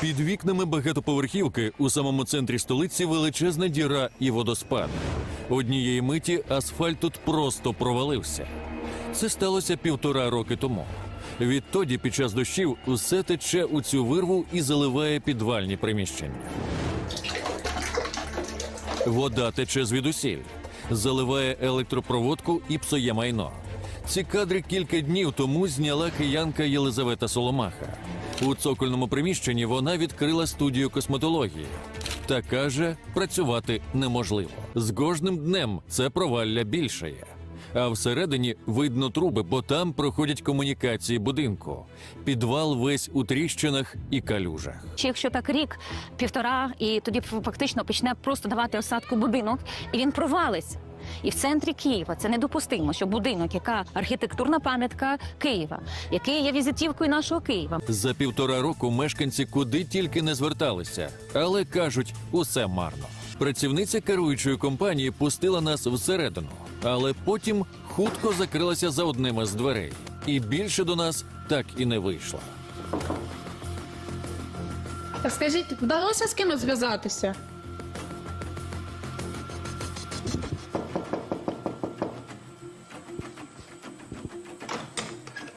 Під вікнами багатоповерхівки у самому центрі столиці величезна діра і водоспад. Однієї миті асфальт тут просто провалився. Це сталося півтора роки тому. Відтоді, під час дощів, усе тече у цю вирву і заливає підвальні приміщення. Вода тече звідусіль, заливає електропроводку і псує майно. Ці кадри кілька днів тому зняла киянка Єлизавета Соломаха. У цокольному приміщенні вона відкрила студію косметології. Та каже, працювати неможливо. З кожним днем це провалля більшає. А всередині видно труби, бо там проходять комунікації будинку. Підвал весь у тріщинах і калюжах. Чи якщо так рік, півтора, і тоді фактично почне просто давати осадку будинок, і він провалиться. І в центрі Києва це недопустимо, що будинок, яка архітектурна пам'ятка Києва, який є візитівкою нашого Києва. За півтора року мешканці куди тільки не зверталися, але кажуть, усе марно. Працівниця керуючої компанії пустила нас всередину, але потім хутко закрилася за одним із дверей, і більше до нас так і не вийшла. Так скажіть, вдалося з кимось зв'язатися?